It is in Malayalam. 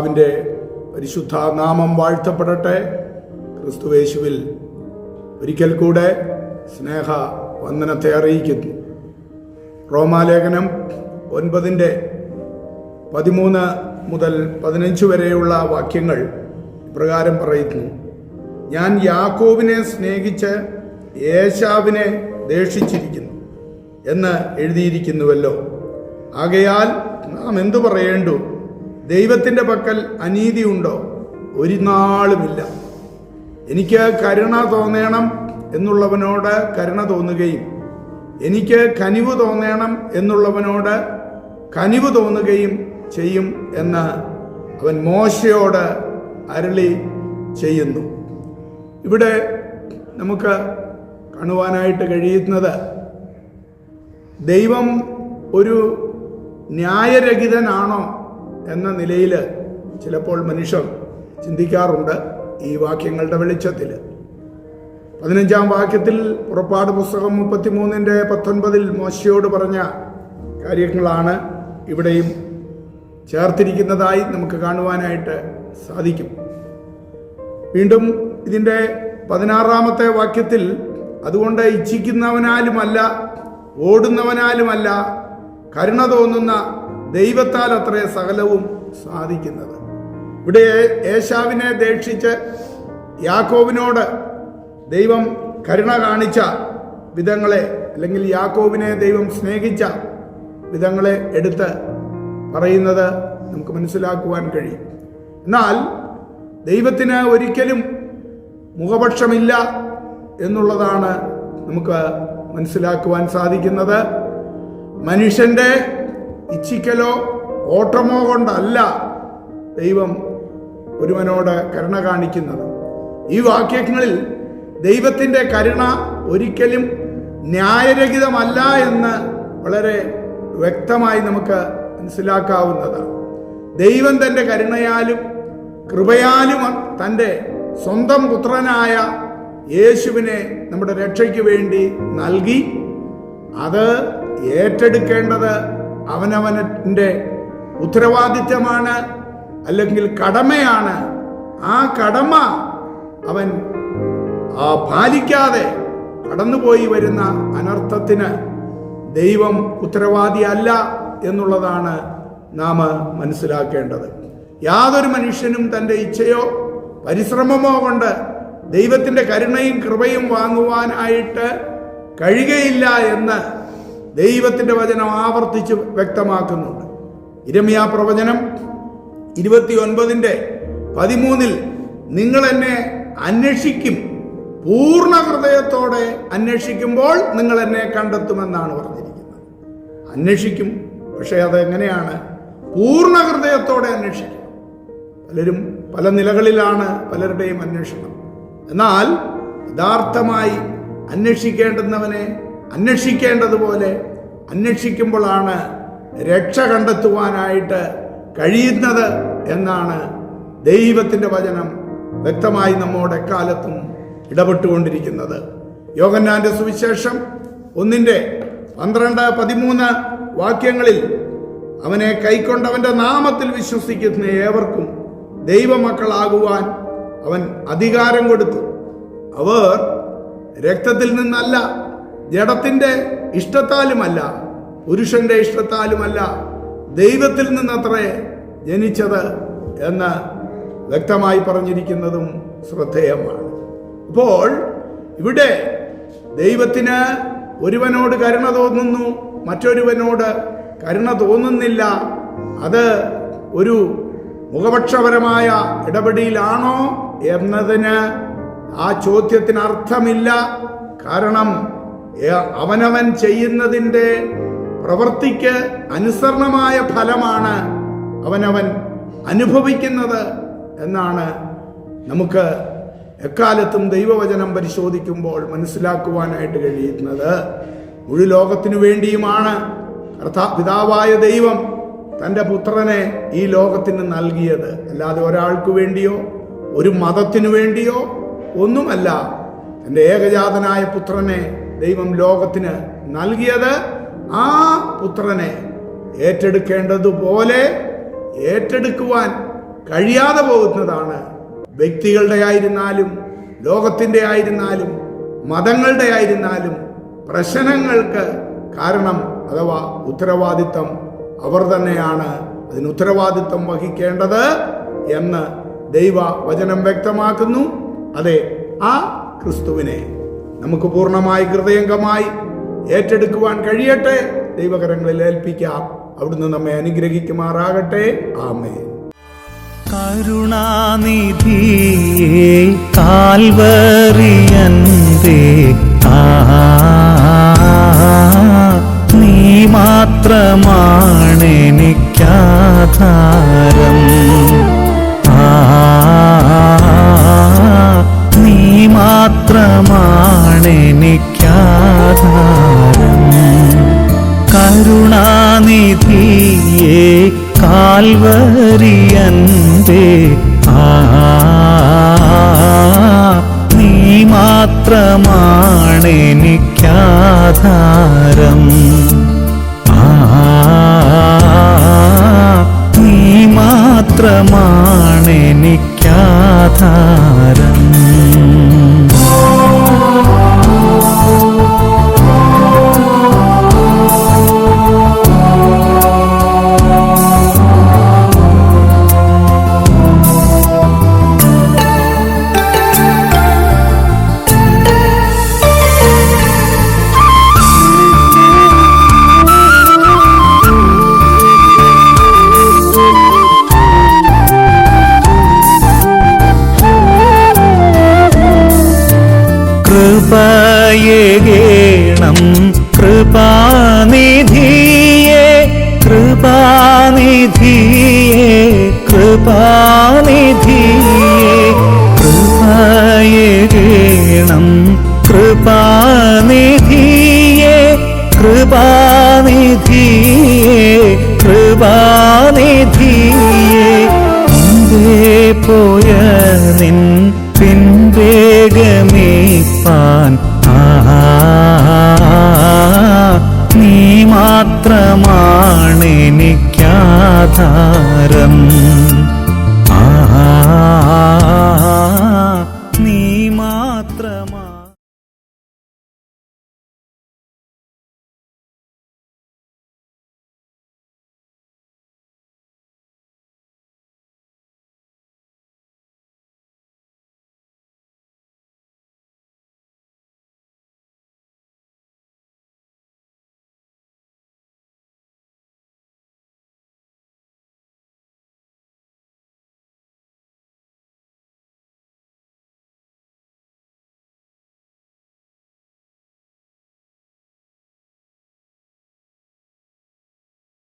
കർത്താവിന്റെ പരിശുദ്ധ നാമം വാഴ്ത്തപ്പെടട്ടെ. ക്രിസ്തുവേശുവിൽ ഒരിക്കൽ കൂടെ സ്നേഹ വന്ദനത്തെ അറിയിക്കുന്നു. റോമാലേഖനം ഒൻപതിന്റെ പതിമൂന്ന് മുതൽ പതിനഞ്ച് വരെയുള്ള വാക്യങ്ങൾ പ്രകാരം പറയുന്നു. ഞാൻ യാക്കോബിനെ സ്നേഹിച്ച് യേശാവിനെ ദേഷിച്ചിരിക്കുന്നു എന്ന് എഴുതിയിരിക്കുന്നുവല്ലോ. ആകയാൽ നാം എന്തു പറയേണ്ടു? ദൈവത്തിന്റെ പക്കൽ അനീതിയുണ്ടോ ഒരു നാളുമില്ല. എനിക്ക് കരുണ തോന്നണം എന്നുള്ളവനോട് കരുണ തോന്നുകയും എനിക്ക് കനിവ് തോന്നണം എന്നുള്ളവനോട് കനിവ് തോന്നുകയും ചെയ്യും എന്ന് അവൻ മോശയോട് അരളി ചെയ്യുന്നു. ഇവിടെ നമുക്ക് കാണുവാനായിട്ട് കഴിയുന്നത് ദൈവം ഒരു ന്യായരഹിതനാണോ എന്ന നിലയിൽ ചിലപ്പോൾ മനുഷ്യർ ചിന്തിക്കാറുണ്ട് ഈ വാക്യങ്ങളുടെ വെളിച്ചത്തിൽ. പതിനഞ്ചാം വാക്യത്തിൽ പുറപ്പാട് പുസ്തകം മുപ്പത്തിമൂന്നിന്റെ പത്തൊൻപതിൽ മോശയോട് പറഞ്ഞ കാര്യങ്ങളാണ് ഇവിടെയും ചേർത്തിരിക്കുന്നതായി നമുക്ക് കാണുവാനായിട്ട് സാധിക്കും. വീണ്ടും ഇതിന്റെ പതിനാറാമത്തെ വാക്യത്തിൽ അതുകൊണ്ട് ഇച്ഛിക്കുന്നവനാലുമല്ല ഓടുന്നവനാലുമല്ല കരുണ തോന്നുന്ന ദൈവത്താൽ അത്രേ സകലവും സാധിക്കുന്നത്. ഇവിടെ ഏശാവിനെ ദേക്ഷിച്ച് യാക്കോവിനോട് ദൈവം കരുണ കാണിച്ച വിധങ്ങളെ അല്ലെങ്കിൽ യാക്കോവിനെ ദൈവം സ്നേഹിച്ച വിധങ്ങളെ എടുത്ത് പറയുന്നത് നമുക്ക് മനസ്സിലാക്കുവാൻ കഴിയും. എന്നാൽ ദൈവത്തിന് ഒരിക്കലും മുഖപക്ഷമില്ല എന്നുള്ളതാണ് നമുക്ക് മനസ്സിലാക്കുവാൻ സാധിക്കുന്നത്. മനുഷ്യന്റെ ഇച്ഛിക്കലോ ഓട്ടമോ കൊണ്ടല്ല ദൈവം ഒരുവനോട് കരുണ കാണിക്കുന്നത്. ഈ വാക്യങ്ങളിൽ ദൈവത്തിന്റെ കരുണ ഒരിക്കലും ന്യായരഹിതമല്ല എന്ന് വളരെ വ്യക്തമായി നമുക്ക് മനസ്സിലാക്കാവുന്നതാണ്. ദൈവം തന്റെ കരുണയാലും കൃപയാലും തന്റെ സ്വന്തം പുത്രനായ യേശുവിനെ നമ്മുടെ രക്ഷയ്ക്ക് വേണ്ടി നൽകി അത് ഏറ്റെടുക്കേണ്ടത് അവനവന്റെ ഉത്തരവാദിത്തമാണ് അല്ലെങ്കിൽ കടമയാണ്. ആ കടമ അവൻ ആ പാലിക്കാതെ കടന്നുപോയി വരുന്ന അനർത്ഥത്തിന് ദൈവം ഉത്തരവാദിയല്ല എന്നുള്ളതാണ് നാം മനസ്സിലാക്കേണ്ടത്. യാതൊരു മനുഷ്യനും തന്റെ ഇച്ഛയോ പരിശ്രമമോ കൊണ്ട് ദൈവത്തിന്റെ കരുണയും കൃപയും വാങ്ങുവാനായിട്ട് കഴിയുകയില്ല എന്ന് ദൈവത്തിന്റെ വചനം ആവർത്തിച്ച് വ്യക്തമാക്കുന്നുണ്ട്. ഇരമിയ പ്രവചനം ഇരുപത്തി ഒൻപതിന്റെ പതിമൂന്നിൽ നിങ്ങൾ എന്നെ അന്വേഷിക്കും. പൂർണ ഹൃദയത്തോടെ അന്വേഷിക്കുമ്പോൾ നിങ്ങൾ എന്നെ കണ്ടെത്തുമെന്നാണ് പറഞ്ഞിരിക്കുന്നത്. അന്വേഷിക്കും പക്ഷേ അതെങ്ങനെയാണ് പൂർണ ഹൃദയത്തോടെ അന്വേഷിക്കും. പലരും പല നിലകളിലാണ് പലരുടെയും അന്വേഷണം. എന്നാൽ യഥാർത്ഥമായി അന്വേഷിക്കേണ്ടുന്നവനെ അന്വേഷിക്കേണ്ടതുപോലെ അന്വേഷിക്കുമ്പോഴാണ് രക്ഷ കണ്ടെത്തുവാനായിട്ട് കഴിയുന്നത് എന്നാണ് ദൈവത്തിന്റെ വചനം വ്യക്തമായി നമ്മോട് എക്കാലത്തും ഇടപെട്ടുകൊണ്ടിരിക്കുന്നത്. യോഗന്നാന്റെ സുവിശേഷം ഒന്നിന്റെ പന്ത്രണ്ട് പതിമൂന്ന് വാക്യങ്ങളിൽ അവനെ കൈക്കൊണ്ടവന്റെ നാമത്തിൽ വിശ്വസിക്കുന്ന ഏവർക്കും ദൈവമക്കളാകുവാൻ അവൻ അധികാരം കൊടുത്തു. അവർ രക്തത്തിൽ നിന്നല്ല ജഡത്തിന്റെ ഇഷ്ടത്താലുമല്ല പുരുഷന്റെ ഇഷ്ടത്താലുമല്ല ദൈവത്തിൽ നിന്നത്രേ ജനിച്ചത് എന്ന് വ്യക്തമായി പറഞ്ഞിരിക്കുന്നതും ശ്രദ്ധേയമാണ്. അപ്പോൾ ഇവിടെ ദൈവത്തിന് ഒരുവനോട് കരുണ തോന്നുന്നു മറ്റൊരുവനോട് കരുണ തോന്നുന്നില്ല. അത് ഒരു മുഖപക്ഷപരമായ ഇടപെടിയിലാണോ എന്നതിന് ആ ചോദ്യത്തിന് അർത്ഥമില്ല. കാരണം അവനവൻ ചെയ്യുന്നതിന്റെ പ്രവൃത്തിക്ക് അനുസരണമായ ഫലമാണ് അവനവൻ അനുഭവിക്കുന്നത് എന്നാണ് നമുക്ക് എക്കാലത്തും ദൈവവചനം പരിശോധിക്കുമ്പോൾ മനസ്സിലാക്കുവാനായിട്ട് കഴിയുന്നത്. മുഴു ലോകത്തിനു വേണ്ടിയുമാണ് കർത്താ പിതാവായ ദൈവം തന്റെ പുത്രനെ ഈ ലോകത്തിന് നൽകിയത്. അല്ലാതെ ഒരാൾക്ക് വേണ്ടിയോ ഒരു മതത്തിനു വേണ്ടിയോ ഒന്നുമല്ല. തന്റെ ഏകജാതനായ പുത്രനെ ദൈവം ലോകത്തിന് നൽകിയത് ആ പുത്രനെ ഏറ്റെടുക്കേണ്ടതുപോലെ ഏറ്റെടുക്കുവാൻ കഴിയാതെ പോകുന്നതാണ്. വ്യക്തികളുടെ ആയിരുന്നാലും ലോകത്തിന്റെ ആയിരുന്നാലും മതങ്ങളുടെ ആയിരുന്നാലും പ്രശ്നങ്ങൾക്ക് കാരണം അഥവാ ഉത്തരവാദിത്തം അവർ തന്നെയാണ്. അതിന് ഉത്തരവാദിത്തം വഹിക്കേണ്ടത് എന്ന് ദൈവ വചനം വ്യക്തമാക്കുന്നു. അതെ ആ ക്രിസ്തുവിനെ. നമുക്ക് പൂർണമായി ഹൃദയംഗമായി ഏറ്റെടുക്കുവാൻ കഴിയട്ടെ. ദൈവകരങ്ങളിൽ ഏൽപ്പിക്കാം. അവിടുന്ന് നമ്മെ അനുഗ്രഹിക്കുമാറാകട്ടെ. ആമേ കരുണാനിധി കാൽവറിയന്തേ ആ നീ മാത്രമാണെനിക്കാധാരം മാത്രമാണെനിക്കാധാരം കരുണാനിധിയെ കാൽവരിയന്തേ ആ നീ മാത്രമാണെനിക്കാധാരം ആ നീ മാത്രമാണെനിക്കാധാരം കൃപയേകേണം. കൃപാനിധിയെ കൃപാനിധിയെ കൃപാനിധിയെ കൃപയേകേണം. കൃപാനിധിയെ കൃപാനിധിയെ കൃപാനിധിയെ. പോയ നിൻ മാത്രമാണെനിക്കാധാരം.